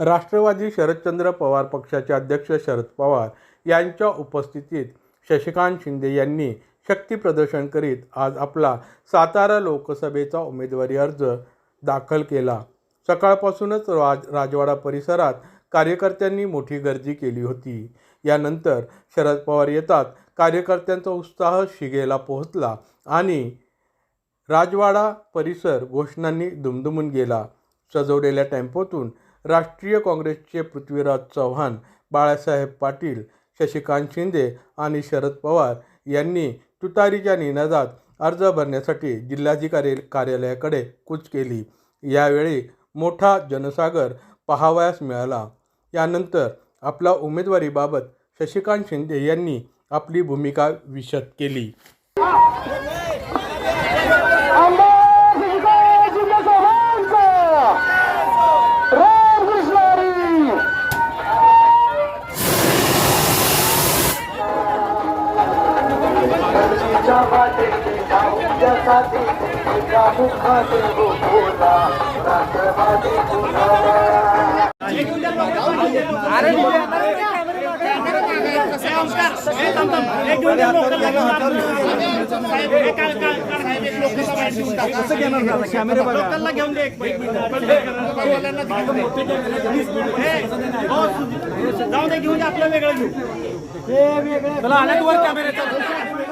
राष्ट्रवादी शरदचंद्र पवार पक्षाचे अध्यक्ष शरद पवार यांच्या उपस्थितीत शशिकांत शिंदे यांनी शक्तीप्रदर्शन करीत आज आपला सातारा लोकसभेचा उमेदवारी अर्ज दाखल केला. सकाळपासूनच राज राजवाडा परिसरात कार्यकर्त्यांनी मोठी गर्दी केली होती. यानंतर शरद पवार येतात कार्यकर्त्यांचा उत्साह शिगेला पोहोचला आणि राजवाडा परिसर घोषणांनी दुमदुमून गेला. सजवलेल्या टेम्पोतून राष्ट्रीय काँग्रेसचे पृथ्वीराज चव्हाण बाळासाहेब पाटील शशिकांत शिंदे आणि शरद पवार यांनी तुतारीच्या निनादात अर्ज भरण्यासाठी जिल्हाधिकारी कार्यालयाकडे कूच केली. यावेळी मोठा जनसागर पाहावयास मिळाला. यानंतर आपला उमेदवारीबाबत शशिकांत शिंदे यांनी आपली भूमिका विशद केली. लोकलला घेऊन दे एक जाऊ दे घेऊन आपलं वेगळं घेऊ चला आल्यात वर हे घ्या,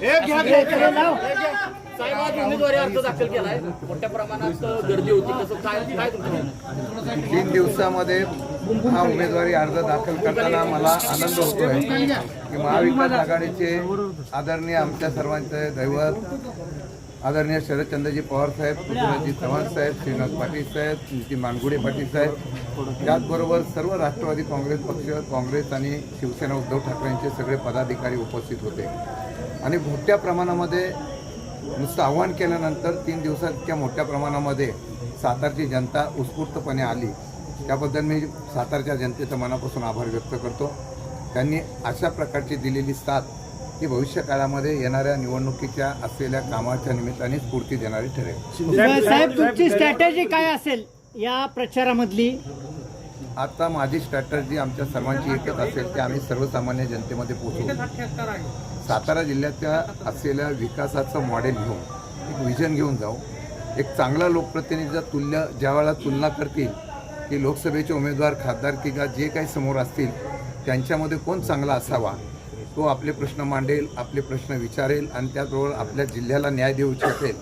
घ्या, घ्या, लाव. साहेब आज उमेदवारी अर्ज दाखल केलाय. मोठ्या प्रमाणात गर्दी होती. कसं काय काय तुमचं म्हणणं? तीन दिवसामध्ये हा उमेदवारी अर्ज दाखल करताना मला आनंद होतोय की महाविकास आघाडीचे आदरणीय आमच्या सर्वांचे दैवत आदरणीय शरदचंद्रजी पवार साहेब पृथ्वीराजजी चव्हाण साहेब श्रीनाथ पाटील साहेब श्रीमती मानगुडे पाटील साहेब त्याचबरोबर सर्व राष्ट्रवादी काँग्रेस पक्ष काँग्रेस आणि शिवसेना उद्धव ठाकरेंचे सगळे पदाधिकारी उपस्थित होते. आणि मोठ्या प्रमाणामध्ये नुसतं आव्हान केल्यानंतर तीन दिवसात इतक्या मोठ्या प्रमाणामध्ये सातारची जनता उत्स्फूर्तपणे आली. त्याबद्दल मी सातारच्या जनतेचा मनापासून आभार व्यक्त करतो. त्यांनी अशा प्रकारची दिलेली साथ ही भविष्य काळामध्ये येणाऱ्या निवडणुकीच्या असलेल्या कामाच्या निमित्ताने स्फूर्ती देणारी ठरेल. साहेब तुमची स्ट्रॅटेजी काय असेल या प्रचारामधली? आता माझी स्ट्रॅटर्जी आमच्या सर्वांची एकच असेल की आम्ही सर्वसामान्य जनतेमध्ये पोहोचू. सातारा जिल्ह्याच्या असलेल्या विकासाचं मॉडेल घेऊन एक विजन घेऊन जाऊ. एक चांगला लोकप्रतिनिधीचा तुल्य ज्यावेळेला तुलना करतील की लोकसभेचे उमेदवार खासदार किंवा जे काही समोर असतील त्यांच्यामध्ये कोण चांगला असावा? तो आपले प्रश्न मांडेल आपले प्रश्न विचारेल आणि त्याचबरोबर आपल्या जिल्ह्याला न्याय देऊ शकेल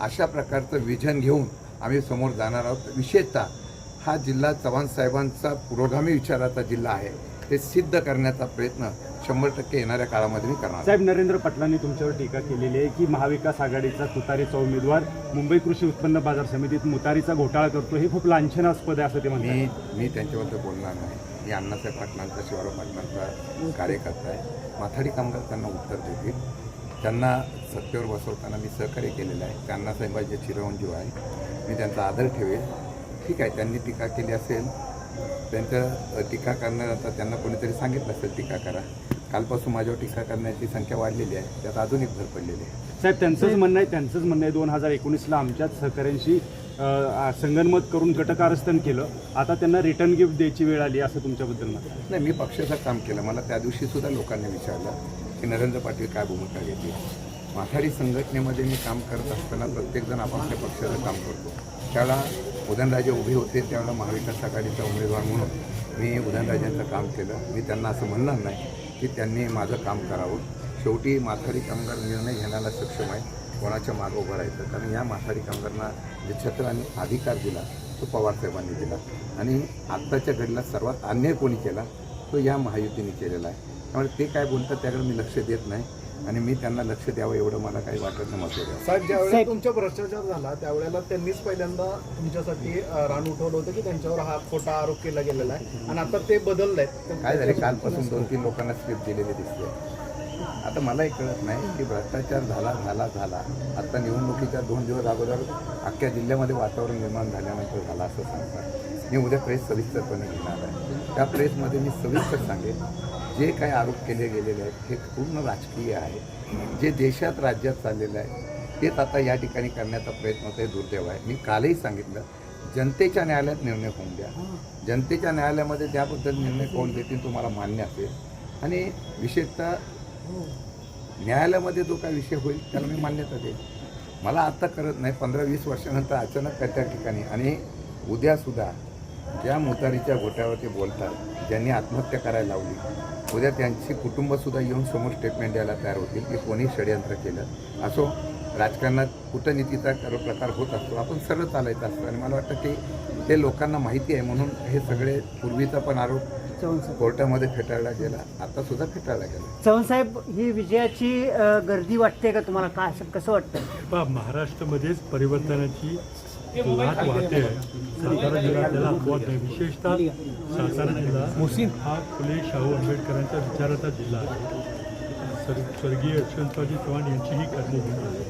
अशा प्रकारचं विजन घेऊन आम्ही समोर जाणार आहोत. विशेषतः हा जिल्हा चव्हाण साहेबांचा पुरोगामी विचाराचा जिल्हा आहे. ते सिद्ध करण्याचा प्रयत्न शंभर टक्के येणाऱ्या काळामध्ये मी करणार. साहेब नरेंद्र पाटलांनी तुमच्यावर टीका केलेली आहे की महाविकास आघाडीचा तुतारीचा उमेदवार मुंबई कृषी उत्पन्न बाजार समितीत मुतारीचा घोटाळा करतो हे खूप लांछनास्पद आहे असं ते म्हणतात. मी मी त्यांच्याबद्दल बोलणार नाही. मी अण्णासाहेब पाटलांचा शिवराव पाटलांचा कार्यकर्ता आहे. माथाडी कामगार त्यांना उत्तर देतील. त्यांना सत्तेवर बसवताना मी सहकार्य केलेलं आहे. त्या अण्णासाहेबांचे चिरंजीव आहे. मी त्यांचा आदर ठेवेल. ठीक आहे त्यांनी टीका केली असेल त्यांचं टीका करणार आता त्यांना कोणीतरी सांगितलं असेल टीका करा. कालपासून माझ्यावर टीका करण्याची संख्या वाढलेली आहे. त्यात अजून एक भर पडलेली आहे. साहेब त्यांचंच म्हणणं आहे त्यांचंच म्हणणं आहे दोन हजार एकोणीसला आमच्याच सहकाऱ्यांशी अ, आ, संगनमत करून कटकारस्थान केलं. आता त्यांना रिटर्न गिफ्ट द्यायची वेळ आली असं तुमच्याबद्दल मत आहे. नाही मी पक्षाचं काम केलं. मला त्या दिवशी सुद्धा लोकांनी विचारलं की नरेंद्र पाटील काय भूमिका घेतली. माथाडी संघटनेमध्ये मी काम करत असताना प्रत्येकजण आपापल्या पक्षाचं काम करतो. त्यावेळेला उदयनराजे उभे होते त्यावेळेला महाविकास आघाडीचा उमेदवार म्हणून मी उदयनराजेंचं काम केलं. मी त्यांना असं म्हणणार नाही की त्यांनी माझं काम करावं. शेवटी माथाडी कामगार निर्णय घेण्याला सक्षम आहे. कोणाच्या मागं उभं राहायचं? कारण या माथारी कामगारांना जे छत्रांनी अधिकार दिला तो पवारसाहेबांनी दिला. आणि आत्ताच्या घडीला सर्वात अन्याय कोणी केला? तो या महायुतीने केलेला आहे. त्यामुळे ते काय बोलतात त्याकडे मी लक्ष देत नाही. आणि मी त्यांना लक्ष द्यावं एवढं मला काही वाटत द्यावं. साहेब ज्यावेळेला तुमच्या भ्रष्टाचार झाला त्यावेळेला त्यांनीच पहिल्यांदा तुमच्यासाठी रान उठवलं होतं की त्यांच्यावर हा खोटा आरोप केला गेलेला आहे. आणि आता ते बदललंय काय झाले कालपासून दोन तीन लोकांना स्क्रिप्ट दिलेली दिसते आता मलाही कळत नाही की भ्रष्टाचार झाला झाला झाला. आता निवडणुकीच्या दोन दिवस अगोदर अख्ख्या जिल्ह्यामध्ये वातावरण निर्माण झाल्यानंतर झाला असं सांगतात. मी उद्या प्रेस सविस्तरपणे घेणार आहे. त्या प्रेसमध्ये मी सविस्तर सांगेन. जे काही आरोप केले गेलेले आहेत हे पूर्ण राजकीय आहे. जे देशात राज्यात चाललेलं आहे तेच आता या ठिकाणी करण्याचा प्रयत्न होतोय दुर्दैव आहे. मी कालही सांगितलं जनतेच्या न्यायालयात निर्णय होऊन द्या. जनतेच्या न्यायालयामध्ये त्याबद्दल निर्णय कोण देतील तुम्हाला मान्य असेल. आणि विशेषतः न्यायालयामध्ये जो काही विषय होईल त्याला मी मान्यता देईल मला आत्ता करत नाही पंधरा वीस वर्षानंतर अचानक काय त्या ठिकाणी आणि उद्यासुद्धा ज्या मुतारीच्या घोट्यावर ते बोलतात ज्यांनी आत्महत्या करायला लावली. उद्या त्यांची कुटुंबसुद्धा येऊन समोर स्टेटमेंट द्यायला तयार होतील की कोणी षडयंत्र केलं. असो राजकारणात कूटनीतीचा कर- प्रकार होत असतो आपण सरळ चालायचं असतं. आणि मला वाटतं ते ते लोकांना माहिती आहे म्हणून हे सगळे पूर्वीचा पण आरोप कोर्टामध्ये फेटाळला गेला आता सुद्धा फेटाळला गेला. चव्हाण साहेब ही विजयाची गर्दी वाटते का तुम्हाला? काय असं कसं वाटतं? महाराष्ट्रामध्येच परिवर्तनाची लाट वाहते सातारा जिल्हा त्याला अपवाद नाही विशेषतः सातारा जिल्हा मुस्लिम हा फुले शाहू आंबेडकरांच्या विचाराचा जिल्हा आहे सर स्वर्गीय यशवंतरावजी चव्हाण यांचीही कर्मभूमी आहे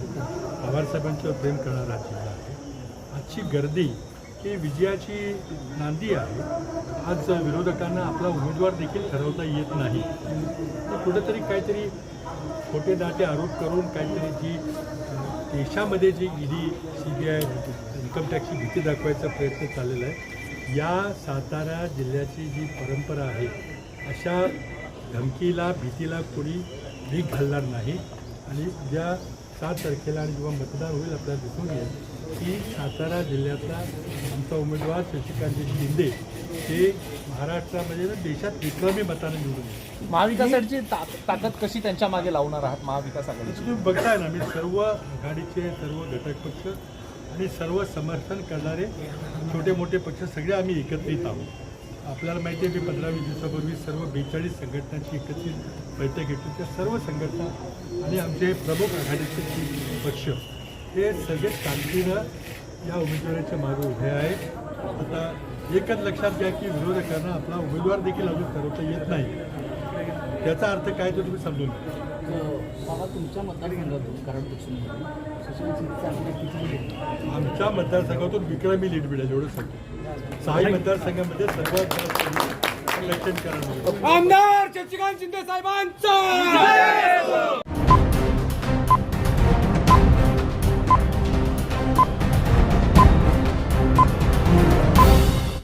पवारसाहेबांच्यावर प्रेम करणारा जिल्हा आहे आजची गर्दी ही विजयाची नांदी आहे आज विरोधकांना आपला उमेदवार देखील ठरवता येत नाही तर कुठंतरी काहीतरी खोटे दाटे आरोप करून काहीतरी जी देशामध्ये जी ED C B I income टॅक्सची भीती दाखवायचा प्रयत्न चाललेला आहे. या सातारा जिल्ह्याची जी परंपरा आहे अशा धमकीला भीतीला कोणी भीक घालणार नाही. आणि उद्या सात तारखेला आणि जेव्हा मतदान होईल आपल्याला दिसून येईल की सातारा जिल्ह्यातला आमचा उमेदवार शशिकांत शिंदे हे महाराष्ट्रामध्ये ना देशात विक्रमी मताने निवडून येईल. महाविकास आघाडीची ता- ताकद कशी त्यांच्या मागे लावणार आहात महाविकास आघाडीची? तुम्ही बघताय ना मी सर्व आघाडीचे सर्व घटक पक्ष आणि सर्व समर्थन करणारे छोटे मोठे पक्ष सगळे आम्ही एकत्रित आहोत. आपल्याला माहिती आहे की पंधरा वीस दिवसापूर्वी सर्व बेचाळीस संघटनांची एकत्रित बैठक घेतली. त्या सर्व संघटना आणि आमचे प्रमुख आघाडीचे पक्ष हे सगळे शांतीनं या उमेदवाराच्या मागे उभे आहेत. आता एकच लक्षात घ्या की विरोधकांना आपला उमेदवार देखील अजून ठरवता येत नाही. त्याचा अर्थ काय तो तुम्ही समजून घ्या. बाबा तुमच्या मतदारसंघातून कारण? आमच्या मतदारसंघातून विक्रमी लीड मिळेल एवढं सांगतो. सहाही मतदारसंघामध्ये सर्वात जास्त इलेक्शन करायला आमदार शशिकांत शिंदे साहेबांचा!